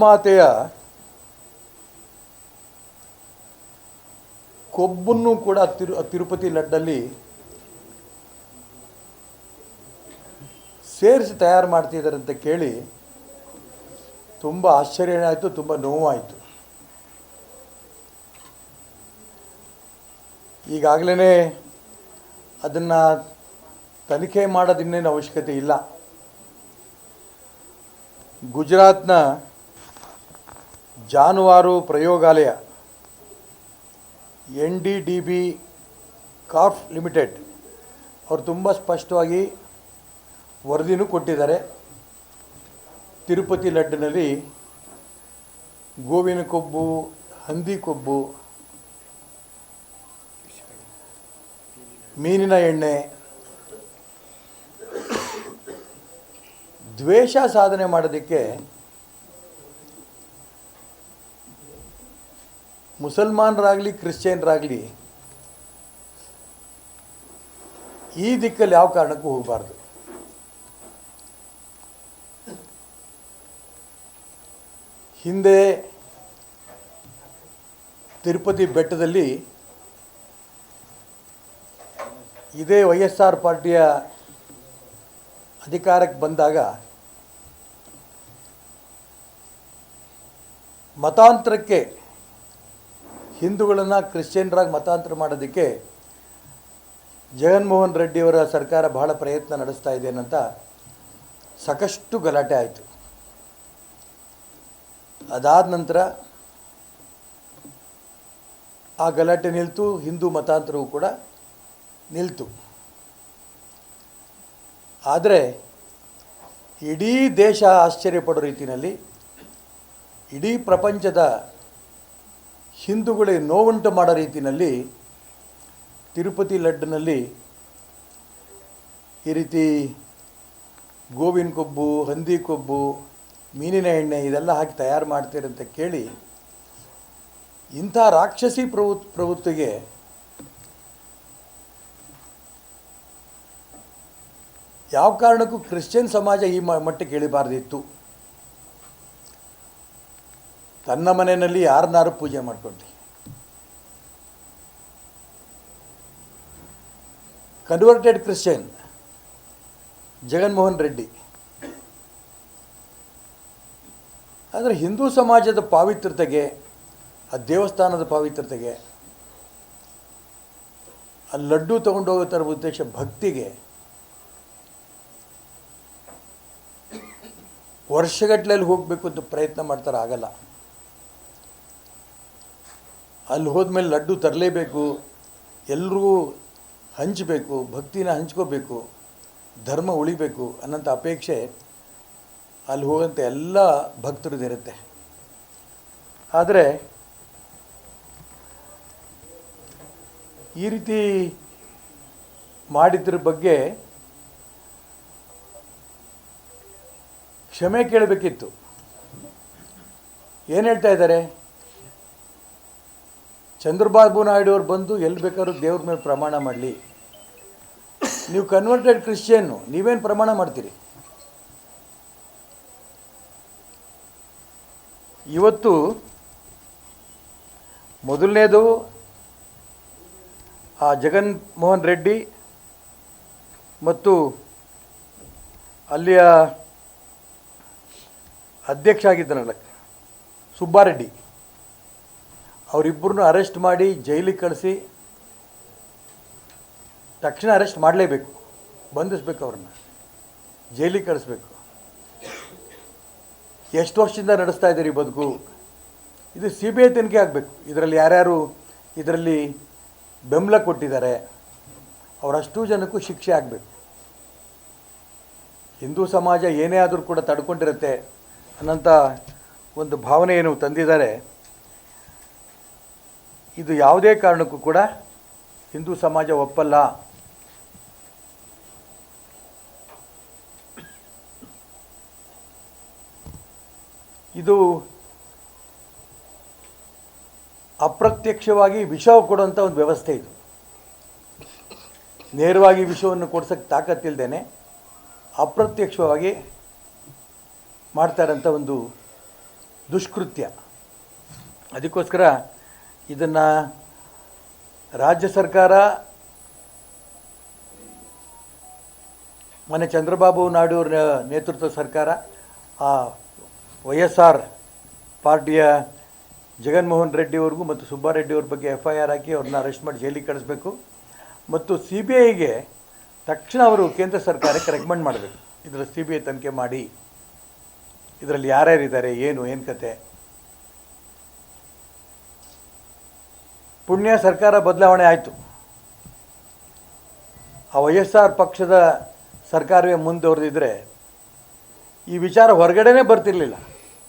ಮಾತೆಯ ಕೊಬ್ಬನ್ನು ಕೂಡ ತಿರು ತಿರುಪತಿ ಲಡ್ಡಲ್ಲಿ ಸೇರಿಸಿ ತಯಾರು ಮಾಡ್ತಿದ್ದಾರೆ ಅಂತ ಕೇಳಿ ತುಂಬ ಆಶ್ಚರ್ಯ ಆಯಿತು ತುಂಬ ನೋವಾಯಿತು. ಈಗಾಗಲೇ ಅದನ್ನು ತನಿಖೆ ಮಾಡೋದಿನ್ನೇನು ಅವಶ್ಯಕತೆ ಇಲ್ಲ. ಗುಜರಾತ್ನ ಜಾನುವಾರು ಪ್ರಯೋಗಾಲಯ, N D D B calf limited, ಅವರು ತುಂಬ ಸ್ಪಷ್ಟವಾಗಿ ವರದಿನೂ ಕೊಟ್ಟಿದ್ದಾರೆ. ತಿರುಪತಿ ಲಡ್ಡಿನಲ್ಲಿ ಗೋವಿನ ಕೊಬ್ಬು, ಹಂದಿ ಕೊಬ್ಬು, ಮೀನಿನ ಎಣ್ಣೆ, ದ್ವೇಷ ಸಾಧನೆ ಮಾಡೋದಕ್ಕೆ ಮುಸಲ್ಮಾನರಾಗಲಿ, ಕ್ರಿಶ್ಚಿಯನ್ರಾಗಲಿ ಈ ದಿಕ್ಕಲ್ಲಿ ಯಾವ ಕಾರಣಕ್ಕೂ ಹೋಗಬಾರ್ದು. ಹಿಂದೆ ತಿರುಪತಿ ಬೆಟ್ಟದಲ್ಲಿ ಇದೇ ವೈ ಎಸ್ ಆರ್ ಪಾರ್ಟಿಯ ಅಧಿಕಾರಕ್ಕೆ ಬಂದಾಗ ಮತಾಂತರಕ್ಕೆ ಹಿಂದೂಗಳನ್ನು ಕ್ರಿಶ್ಚಿಯನ್ರಾಗಿ ಮತಾಂತರ ಮಾಡೋದಕ್ಕೆ ಜಗನ್ಮೋಹನ್ ರೆಡ್ಡಿಯವರ ಸರ್ಕಾರ ಬಹಳ ಪ್ರಯತ್ನ ನಡೆಸ್ತಾ ಇದೆ ಅಂತ ಸಾಕಷ್ಟು ಗಲಾಟೆ ಆಯಿತು. ಅದಾದ ನಂತರ ಆ ಗಲಾಟೆ ನಿಲ್ತು, ಹಿಂದೂ ಮತಾಂತರವೂ ಕೂಡ ನಿಲ್ತು. ಆದರೆ ಇಡೀ ದೇಶ ಆಶ್ಚರ್ಯಪಡೋ ರೀತಿಯಲ್ಲಿ, ಇಡೀ ಪ್ರಪಂಚದ ಹಿಂದೂಗಳಿಗೆ ನೋವುಂಟು ಮಾಡೋ ರೀತಿಯಲ್ಲಿ ತಿರುಪತಿ ಲಡ್ಡಿನಲ್ಲಿ ಈ ರೀತಿ ಗೋವಿನ ಕೊಬ್ಬು, ಹಂದಿ ಕೊಬ್ಬು ಮೀನಿನ ಎಣ್ಣೆ ಇದೆಲ್ಲ ಹಾಕಿ ತಯಾರು ಮಾಡ್ತೀರಂತ ಕೇಳಿ ಇಂಥ ರಾಕ್ಷಸಿ ಪ್ರವೃ ಪ್ರವೃತ್ತಿಗೆ ಯಾವ ಕಾರಣಕ್ಕೂ ಕ್ರಿಶ್ಚಿಯನ್ ಸಮಾಜ ಈ ಮಟ್ಟಕ್ಕೆ ಇಳಿಬಾರ್ದಿತ್ತು. ತನ್ನ ಮನೆಯಲ್ಲಿ ಯಾರನ್ನಾರು ಪೂಜೆ ಮಾಡ್ಕೊಳ್ಳಿ ಕನ್ವರ್ಟೆಡ್ ಕ್ರಿಶ್ಚಿಯನ್ ಜಗನ್ಮೋಹನ್ ರೆಡ್ಡಿ. ಆದರೆ ಹಿಂದೂ ಸಮಾಜದ ಪಾವಿತ್ರತೆಗೆ ಆ ದೇವಸ್ಥಾನದ ಪಾವಿತ್ರತೆಗೆ ಆ ಲಡ್ಡು ತಗೊಂಡೋಗೋ ಥರ ಉದ್ದೇಶ ಭಕ್ತಿಗೆ ವರ್ಷಗಟ್ಟಲೆಯಲ್ಲಿ ಹೋಗಬೇಕು ಅಂತ ಪ್ರಯತ್ನ ಮಾಡ್ತಾರೆ, ಆಗಲ್ಲ. ಅಲ್ಲಿ ಹೋದ್ಮೇಲೆ ಲಡ್ಡು ತರಲೇಬೇಕು, ಎಲ್ರಿಗೂ ಹಂಚಬೇಕು, ಭಕ್ತಿನ ಹಂಚ್ಕೋಬೇಕು, ಧರ್ಮ ಉಳಿಬೇಕು ಅನ್ನೋಂಥ ಅಪೇಕ್ಷೆ ಅಲ್ಲಿ ಹೋಗಂತ ಎಲ್ಲ ಭಕ್ತರದಿರುತ್ತೆ ಆದರೆ ಈ ರೀತಿ ಮಾಡಿದ್ರ ಬಗ್ಗೆ ಕ್ಷಮೆ ಕೇಳಬೇಕಿತ್ತು. ಏನು ಹೇಳ್ತಾ ಇದ್ದಾರೆ? ಚಂದ್ರಬಾಬು ನಾಯ್ಡು ಅವ್ರು ಬಂದು ಎಲ್ಲಿ ಬೇಕಾದ್ರೂ ದೇವ್ರ ಮೇಲೆ ಪ್ರಮಾಣ ಮಾಡಲಿ. ನೀವು ಕನ್ವರ್ಟೆಡ್ ಕ್ರಿಶ್ಚಿಯನ್ನು ನೀವೇನು ಪ್ರಮಾಣ ಮಾಡ್ತೀರಿ? ಇವತ್ತು ಮೊದಲನೇದು ಆ ಜಗನ್ ಮೋಹನ್ ರೆಡ್ಡಿ ಮತ್ತು ಅಲ್ಲಿಯ ಅಧ್ಯಕ್ಷ ಆಗಿದ್ದನಲ್ಲ ಸುಬ್ಬಾರೆಡ್ಡಿ ಅವರಿಬ್ಬರನ್ನು ಅರೆಸ್ಟ್ ಮಾಡಿ ಜೈಲಿಗೆ ಕಳಿಸಿ ತಕ್ಷಣ ಅರೆಸ್ಟ್ ಮಾಡಲೇಬೇಕು. ಬಂಧಿಸ್ಬೇಕು ಅವ್ರನ್ನ. ಜೈಲಿಗೆ ಕಳಿಸ್ಬೇಕು. ಎಷ್ಟು ವರ್ಷದಿಂದ ನಡೆಸ್ತಾ ಇದ್ದೀರಿ ಬದುಕು? ಇದು ಸಿ ಬಿ ಐ ತನಿಖೆ ಆಗಬೇಕು. ಇದರಲ್ಲಿ ಯಾರ್ಯಾರು ಇದರಲ್ಲಿ ಬೆಂಬಲ ಕೊಟ್ಟಿದ್ದಾರೆ, ಅವರಷ್ಟು ಜನಕ್ಕೂ ಶಿಕ್ಷೆ ಆಗಬೇಕು. ಹಿಂದೂ ಸಮಾಜ ಏನೇ ಆದರೂ ಕೂಡ ತಡ್ಕೊಂಡಿರುತ್ತೆ ಅನ್ನೋಂಥ ಒಂದು ಭಾವನೆ ಏನು ತಂದಿದ್ದಾರೆ. ಇದು ಯಾವುದೇ ಕಾರಣಕ್ಕೂ ಕೂಡ ಹಿಂದೂ ಸಮಾಜ ಒಪ್ಪಲ್ಲ. ಇದು ಅಪ್ರತ್ಯಕ್ಷವಾಗಿ ವಿಷ ಕೊಡುವಂಥ ಒಂದು ವ್ಯವಸ್ಥೆ ಇದು. ನೇರವಾಗಿ ವಿಷವನ್ನು ಕೊಡ್ಸೋಕ್ಕೆ ತಾಕತ್ತಿಲ್ದೇನೆ ಅಪ್ರತ್ಯಕ್ಷವಾಗಿ ಮಾಡ್ತಾರಂಥ ಒಂದು ದುಷ್ಕೃತ್ಯ. ಅದಕ್ಕೋಸ್ಕರ ಇದನ್ನು ರಾಜ್ಯ ಸರ್ಕಾರ ಮೊನ್ನೆ ಚಂದ್ರಬಾಬು ನಾಯ್ಡು ನೇತೃತ್ವದ ಸರ್ಕಾರ ಆ ವೈ ಎಸ್ ಆರ್ ಪಾರ್ಟಿಯ ಜಗನ್ಮೋಹನ್ ರೆಡ್ಡಿ ಅವ್ರಿಗೂ ಮತ್ತು ಸುಬ್ಬಾರೆಡ್ಡಿಯವ್ರ ಬಗ್ಗೆ ಎಫ್ ಐ ಆರ್ ಹಾಕಿ ಅವ್ರನ್ನ ಅರೆಸ್ಟ್ ಮಾಡಿ ಜೈಲಿಗೆ ಕಳಿಸ್ಬೇಕು. ಮತ್ತು ಸಿ ಬಿ ಐಗೆ ತಕ್ಷಣ ಅವರು ಕೇಂದ್ರ ಸರ್ಕಾರಕ್ಕೆ ರೆಕಮೆಂಡ್ ಮಾಡಬೇಕು. ಇದರ ಸಿ ಬಿ ಐ ತನಿಖೆ ಮಾಡಿ. ಇದರಲ್ಲಿ ಯಾರ್ಯಾರಿದ್ದಾರೆ ಏನು ಏನು ಕತೆ? ಪುಣ್ಯ ಸರ್ಕಾರ ಬದಲಾವಣೆ ಆಯಿತು. ಆ ವೈ ಎಸ್ ಆರ್ ಪಕ್ಷದ ಸರ್ಕಾರವೇ ಮುಂದುವರೆದಿದ್ದರೆ ಈ ವಿಚಾರ ಹೊರಗಡೆನೇ ಬರ್ತಿರ್ಲಿಲ್ಲ.